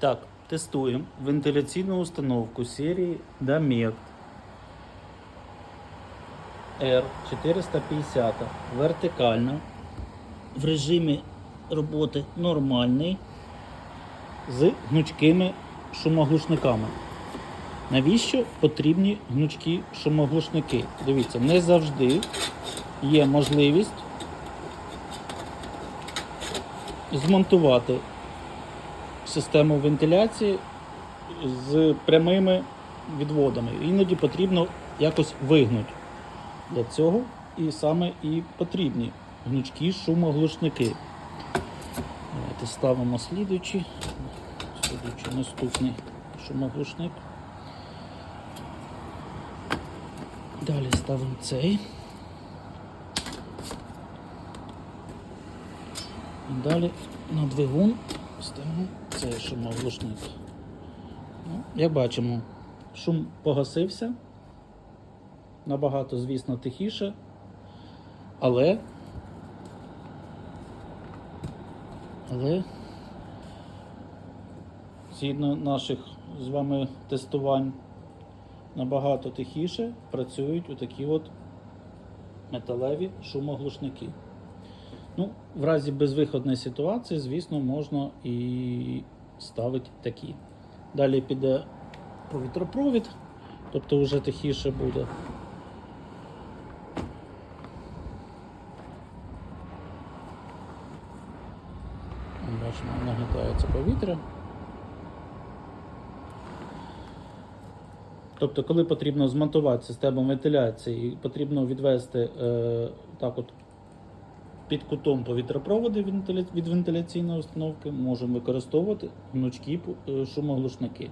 Так, тестуємо вентиляційну установку серії Damect R450 вертикальна в режимі роботи нормальний з гнучкими шумоглушниками. Навіщо потрібні гнучкі шумоглушники? Дивіться, не завжди є можливість змонтувати систему вентиляції з прямими відводами. Іноді потрібно якось вигнути. Для цього і саме і потрібні гнучкі шумоглушники. Давайте ставимо слідуючий, слідуючий наступний шумоглушник. Далі ставимо цей. І далі на двигун ставимо цей шумоглушник. Ну, як бачимо, шум погасився. Набагато, звісно, тихіше, але, але згідно наших з вами тестувань, набагато тихіше працюють отакі от металеві шумоглушники. Ну, в разі безвиходної ситуації, звісно, можна і ставити такі. Далі піде повітропровід, тобто вже тихіше буде. Бачимо, нагнітається повітря. Тобто, коли потрібно змонтувати систему вентиляції, потрібно відвести е, так от під кутом повітропроводи від вентиля- від вентиляційної установки, можемо використовувати гнучкі е, шумоглушники.